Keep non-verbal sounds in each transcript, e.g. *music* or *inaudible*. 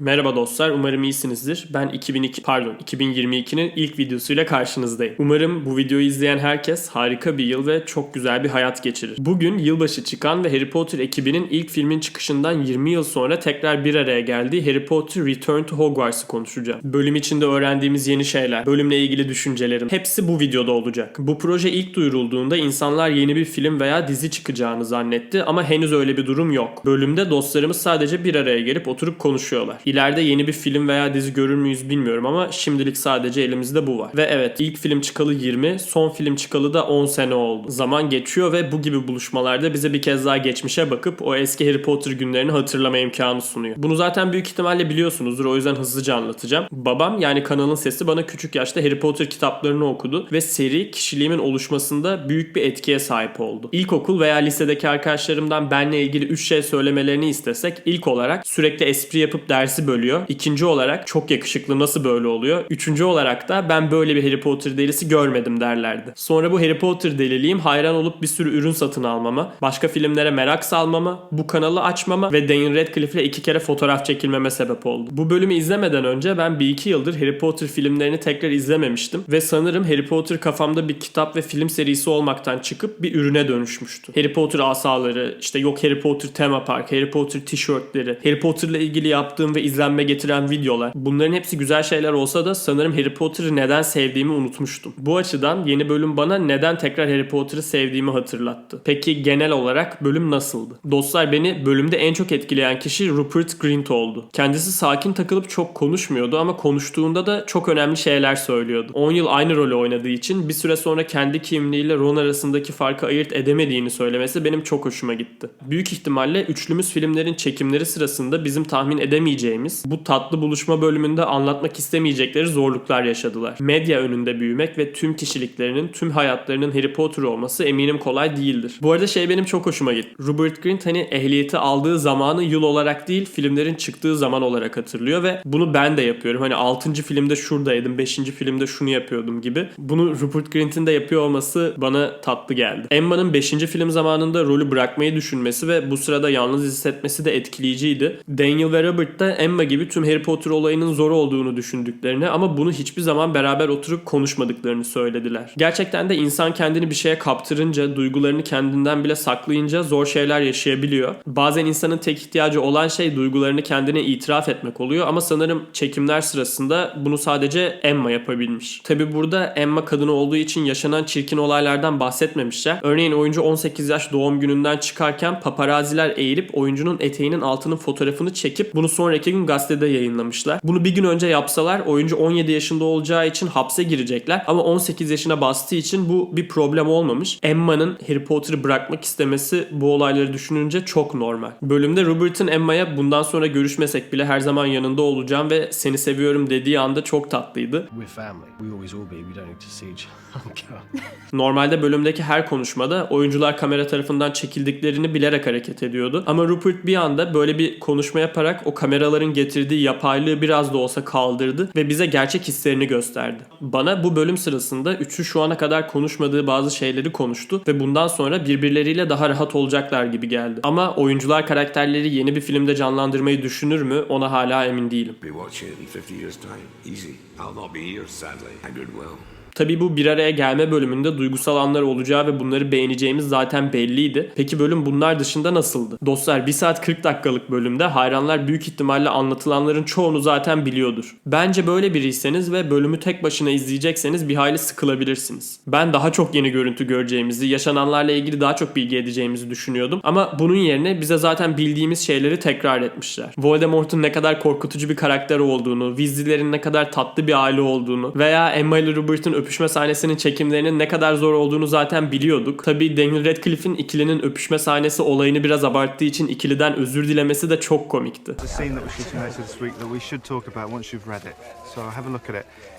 Merhaba dostlar, umarım iyisinizdir. Ben 2002, pardon 2022'nin ilk videosuyla karşınızdayım. Umarım bu videoyu izleyen herkes harika bir yıl ve çok güzel bir hayat geçirir. Bugün yılbaşı çıkan ve Harry Potter ekibinin ilk filmin çıkışından 20 yıl sonra tekrar bir araya geldiği Harry Potter Return to Hogwarts'ı konuşacağım. Bölüm içinde öğrendiğimiz yeni şeyler, bölümle ilgili düşüncelerim hepsi bu videoda olacak. Bu proje ilk duyurulduğunda insanlar yeni bir film veya dizi çıkacağını zannetti ama henüz öyle bir durum yok. Bölümde dostlarımız sadece bir araya gelip oturup konuşuyorlar. İleride yeni bir film veya dizi görür müyüz bilmiyorum ama şimdilik sadece elimizde bu var. Ve evet ilk film çıkalı 20, son film çıkalı da 10 sene oldu. Zaman geçiyor ve bu gibi buluşmalarda bize bir kez daha geçmişe bakıp o eski Harry Potter günlerini hatırlama imkanı sunuyor. Bunu zaten büyük ihtimalle biliyorsunuzdur o yüzden hızlıca anlatacağım. Babam yani kanalın sesi bana küçük yaşta Harry Potter kitaplarını okudu ve seri kişiliğimin oluşmasında büyük bir etkiye sahip oldu. İlkokul veya lisedeki arkadaşlarımdan benle ilgili 3 şey söylemelerini istesek ilk olarak sürekli espri yapıp dersi bölüyor. İkinci olarak çok yakışıklı nasıl böyle oluyor? Üçüncü olarak da ben böyle bir Harry Potter delisi görmedim derlerdi. Sonra bu Harry Potter deliliğim hayran olup bir sürü ürün satın almama, başka filmlere merak salmama, bu kanalı açmama ve Daniel Radcliffe ile iki kere fotoğraf çekilmeme sebep oldu. Bu bölümü izlemeden önce ben bir iki yıldır Harry Potter filmlerini tekrar izlememiştim ve sanırım Harry Potter kafamda bir kitap ve film serisi olmaktan çıkıp bir ürüne dönüşmüştü. Harry Potter asaları, işte yok Harry Potter tema park, Harry Potter tişörtleri, Harry Potter'la ilgili yaptığım ve izlenme getiren videolar. Bunların hepsi güzel şeyler olsa da sanırım Harry Potter'ı neden sevdiğimi unutmuştum. Bu açıdan yeni bölüm bana neden tekrar Harry Potter'ı sevdiğimi hatırlattı. Peki genel olarak bölüm nasıldı? Dostlar beni bölümde en çok etkileyen kişi Rupert Grint oldu. Kendisi sakin takılıp çok konuşmuyordu ama konuştuğunda da çok önemli şeyler söylüyordu. 10 yıl aynı rolü oynadığı için bir süre sonra kendi kimliğiyle Ron arasındaki farkı ayırt edemediğini söylemesi benim çok hoşuma gitti. Büyük ihtimalle üçlümüz filmlerin çekimleri sırasında bizim tahmin edemeyeceğimiz bu tatlı buluşma bölümünde anlatmak istemeyecekleri zorluklar yaşadılar. Medya önünde büyümek ve tüm kişiliklerinin, tüm hayatlarının Harry Potter olması eminim kolay değildir. Bu arada şey benim çok hoşuma gitti. Rupert Grint hani ehliyeti aldığı zamanı yıl olarak değil filmlerin çıktığı zaman olarak hatırlıyor ve bunu ben de yapıyorum. Hani 6. filmde şuradaydım, 5. filmde şunu yapıyordum gibi. Bunu Rupert Grint'in de yapıyor olması bana tatlı geldi. Emma'nın 5. film zamanında rolü bırakmayı düşünmesi ve bu sırada yalnız hissetmesi de etkileyiciydi. Daniel ve Robert da Emma gibi tüm Harry Potter olayının zor olduğunu düşündüklerini ama bunu hiçbir zaman beraber oturup konuşmadıklarını söylediler. Gerçekten de insan kendini bir şeye kaptırınca, duygularını kendinden bile saklayınca zor şeyler yaşayabiliyor. Bazen insanın tek ihtiyacı olan şey duygularını kendine itiraf etmek oluyor ama sanırım çekimler sırasında bunu sadece Emma yapabilmiş. Tabi burada Emma kadını olduğu için yaşanan çirkin olaylardan bahsetmemişler. Örneğin oyuncu 18 yaş doğum gününden çıkarken paparaziler eğilip oyuncunun eteğinin altının fotoğrafını çekip bunu sonraki gün gazetede yayınlamışlar. Bunu bir gün önce yapsalar oyuncu 17 yaşında olacağı için hapse girecekler ama 18 yaşına bastığı için bu bir problem olmamış. Emma'nın Harry Potter'ı bırakmak istemesi bu olayları düşününce çok normal. Bölümde Robert'ın Emma'ya bundan sonra görüşmesek bile her zaman yanında olacağım ve seni seviyorum dediği anda çok tatlıydı. Other. *laughs* Normalde bölümdeki her konuşmada oyuncular kamera tarafından çekildiklerini bilerek hareket ediyordu. Ama Rupert bir anda böyle bir konuşma yaparak o kameraların getirdiği yapaylığı biraz da olsa kaldırdı ve bize gerçek hislerini gösterdi. Bana bu bölüm sırasında üçü şu ana kadar konuşmadığı bazı şeyleri konuştu ve bundan sonra birbirleriyle daha rahat olacaklar gibi geldi. Ama oyuncular karakterleri yeni bir filmde canlandırmayı düşünür mü ona hala emin değilim. Be watching it in 50 years' time. Easy. I'll not be here, sadly. And goodwill. Tabi bu bir araya gelme bölümünde duygusal anlar olacağı ve bunları beğeneceğimiz zaten belliydi. Peki bölüm bunlar dışında nasıldı? Dostlar 1 saat 40 dakikalık bölümde hayranlar büyük ihtimalle anlatılanların çoğunu zaten biliyordur. Bence böyle biriyseniz ve bölümü tek başına izleyecekseniz bir hayli sıkılabilirsiniz. Ben daha çok yeni görüntü göreceğimizi, yaşananlarla ilgili daha çok bilgi edeceğimizi düşünüyordum. Ama bunun yerine bize zaten bildiğimiz şeyleri tekrar etmişler. Voldemort'un ne kadar korkutucu bir karakter olduğunu, Weasley'lerin ne kadar tatlı bir aile olduğunu veya Emma ile Robert'ın öpüşme sahnesinin çekimlerinin ne kadar zor olduğunu zaten biliyorduk. Tabii Daniel Radcliffe'in ikilinin öpüşme sahnesi olayını biraz abarttığı için ikiliden özür dilemesi de çok komikti.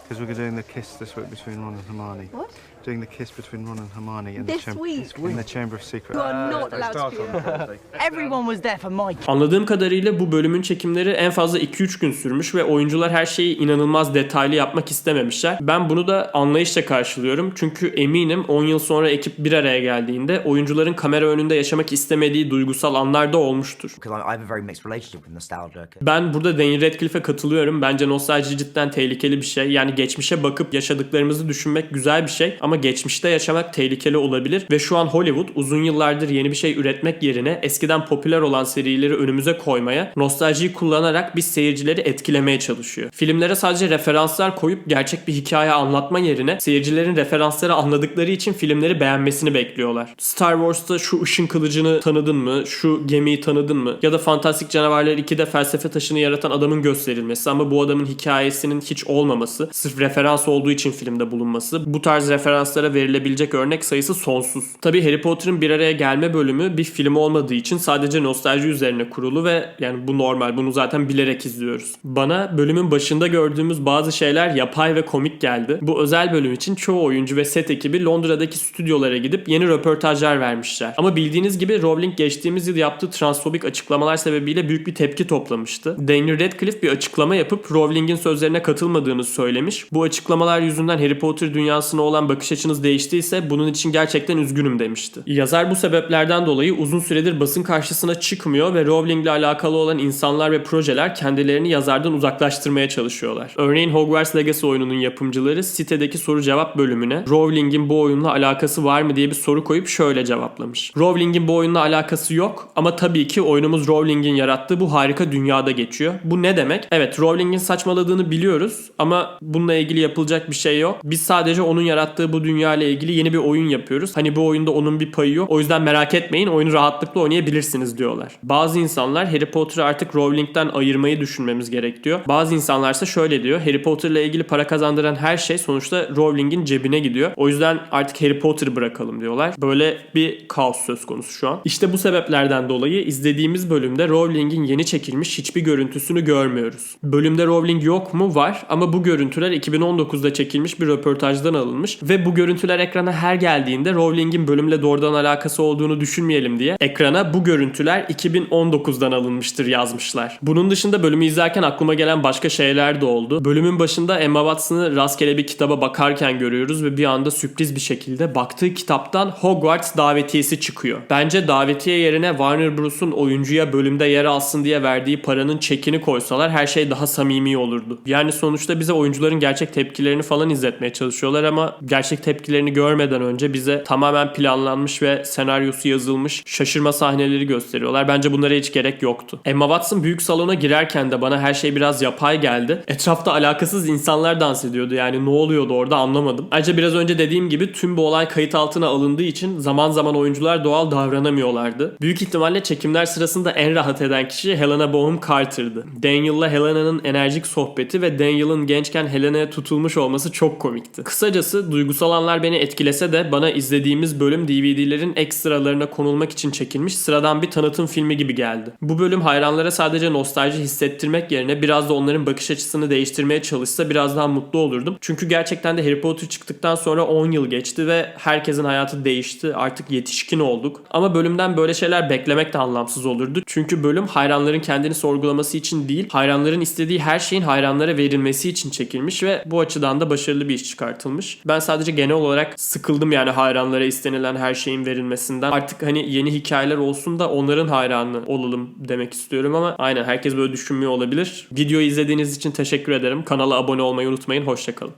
Because we're doing the kiss this week between Ron and Hermione. What? Doing the kiss between Ron and Hermione in the This chamber week? in the Chamber of Secrets. You are not allowed to be Everyone was there for Mike. Anladığım kadarıyla bu bölümün çekimleri en fazla 2-3 gün sürmüş ve oyuncular her şeyi inanılmaz detaylı yapmak istememişler. Ben bunu da anlayışla karşılıyorum. Çünkü eminim 10 yıl sonra ekip bir araya geldiğinde oyuncuların kamera önünde yaşamak istemediği duygusal anlar da olmuştur. because I I have a very mixed relationship with nostalgia. Ben burada Daniel Radcliffe'e katılıyorum. Bence nostalji cidden tehlikeli bir şey. Yani geçmişe bakıp yaşadıklarımızı düşünmek güzel bir şey ama geçmişte yaşamak tehlikeli olabilir ve şu an Hollywood uzun yıllardır yeni bir şey üretmek yerine eskiden popüler olan serileri önümüze koymaya, nostaljiyi kullanarak biz seyircileri etkilemeye çalışıyor. Filmlere sadece referanslar koyup gerçek bir hikaye anlatma yerine seyircilerin referansları anladıkları için filmleri beğenmesini bekliyorlar. Star Wars'ta şu ışın kılıcını tanıdın mı? Şu gemiyi tanıdın mı? Ya da Fantastik Canavarlar 2'de felsefe taşını yaratan adamın gösterilmesi ama bu adamın hikayesinin hiç olmaması, sırf referans olduğu için filmde bulunması. Bu tarz referanslara verilebilecek örnek sayısı sonsuz. Tabi Harry Potter'ın bir araya gelme bölümü bir film olmadığı için sadece nostalji üzerine kurulu ve yani bu normal. Bunu zaten bilerek izliyoruz. Bana bölümün başında gördüğümüz bazı şeyler yapay ve komik geldi. Bu özel bölüm için çoğu oyuncu ve set ekibi Londra'daki stüdyolara gidip yeni röportajlar vermişler. Ama bildiğiniz gibi Rowling geçtiğimiz yıl yaptığı transfobik açıklamalar sebebiyle büyük bir tepki toplamıştı. Daniel Radcliffe bir açıklama yapıp Rowling'in sözlerine katılmadığını söylemiş. Bu açıklamalar yüzünden Harry Potter dünyasına olan bakış açınız değiştiyse bunun için gerçekten üzgünüm demişti. Yazar bu sebeplerden dolayı uzun süredir basın karşısına çıkmıyor ve Rowling'le alakalı olan insanlar ve projeler kendilerini yazardan uzaklaştırmaya çalışıyorlar. Örneğin Hogwarts Legacy oyununun yapımcıları sitedeki soru cevap bölümüne Rowling'in bu oyunla alakası var mı diye bir soru koyup şöyle cevaplamış. Rowling'in bu oyunla alakası yok ama tabii ki oyunumuz Rowling'in yarattığı bu harika dünyada geçiyor. Bu ne demek? Evet Rowling'in saçmaladığını biliyoruz ama bununla ilgili yapılacak bir şey yok. Biz sadece onun yarattığı bu dünya ile ilgili yeni bir oyun yapıyoruz. Hani bu oyunda onun bir payı yok. O yüzden merak etmeyin oyunu rahatlıkla oynayabilirsiniz diyorlar. Bazı insanlar Harry Potter'ı artık Rowling'den ayırmayı düşünmemiz gerek diyor. Bazı insanlar ise şöyle diyor. Harry Potter ile ilgili para kazandıran her şey sonuçta Rowling'in cebine gidiyor. O yüzden artık Harry Potter'ı bırakalım diyorlar. Böyle bir kaos söz konusu şu an. İşte bu sebeplerden dolayı izlediğimiz bölümde Rowling'in yeni çekilmiş hiçbir görüntüsünü görmüyoruz. Bölümde Rowling yok mu? Var ama bu görüntüler 2019'da çekilmiş bir röportajdan alınmış ve bu görüntüler ekrana her geldiğinde Rowling'in bölümle doğrudan alakası olduğunu düşünmeyelim diye ekrana bu görüntüler 2019'dan alınmıştır yazmışlar. Bunun dışında bölümü izlerken aklıma gelen başka şeyler de oldu. Bölümün başında Emma Watson'ı rastgele bir kitaba bakarken görüyoruz ve bir anda sürpriz bir şekilde baktığı kitaptan Hogwarts davetiyesi çıkıyor. Bence davetiye yerine Warner Bros'un oyuncuya bölümde yer alsın diye verdiği paranın çekini koysalar her şey daha samimi olurdu. Yani sonuçta bize oyuncuların gerçek tepkilerini falan izletmeye çalışıyorlar ama gerçek tepkilerini görmeden önce bize tamamen planlanmış ve senaryosu yazılmış şaşırma sahneleri gösteriyorlar. Bence bunlara hiç gerek yoktu. Emma Watson büyük salona girerken de bana her şey biraz yapay geldi. Etrafta alakasız insanlar dans ediyordu yani ne oluyordu orada anlamadım. Ayrıca biraz önce dediğim gibi tüm bu olay kayıt altına alındığı için zaman zaman oyuncular doğal davranamıyorlardı. Büyük ihtimalle çekimler sırasında en rahat eden kişi Helena Bonham Carter'dı. Daniel'la Helena'nın enerjik sohbeti ve Daniel'ın gençken Helena'ya tutulmuş olması çok komikti. Kısacası duygusal anlar beni etkilese de bana izlediğimiz bölüm DVD'lerin ekstralarına konulmak için çekilmiş sıradan bir tanıtım filmi gibi geldi. Bu bölüm hayranlara sadece nostalji hissettirmek yerine biraz da onların bakış açısını değiştirmeye çalışsa biraz daha mutlu olurdum. Çünkü gerçekten de Harry Potter çıktıktan sonra 10 yıl geçti ve herkesin hayatı değişti. Artık yetişkin olduk. Ama bölümden böyle şeyler beklemek de anlamsız olurdu. Çünkü bölüm hayranların kendini sorgulaması için değil, hayranların istediği her şeyin hayranlara verilmesi için çekilmiş ve bu açıdan da başarılı bir iş çıkartılmış. Ben sadece genel olarak sıkıldım yani hayranlara istenilen her şeyin verilmesinden. Artık hani yeni hikayeler olsun da onların hayranı olalım demek istiyorum ama aynen herkes böyle düşünmüyor olabilir. Videoyu izlediğiniz için teşekkür ederim. Kanala abone olmayı unutmayın. Hoşçakalın.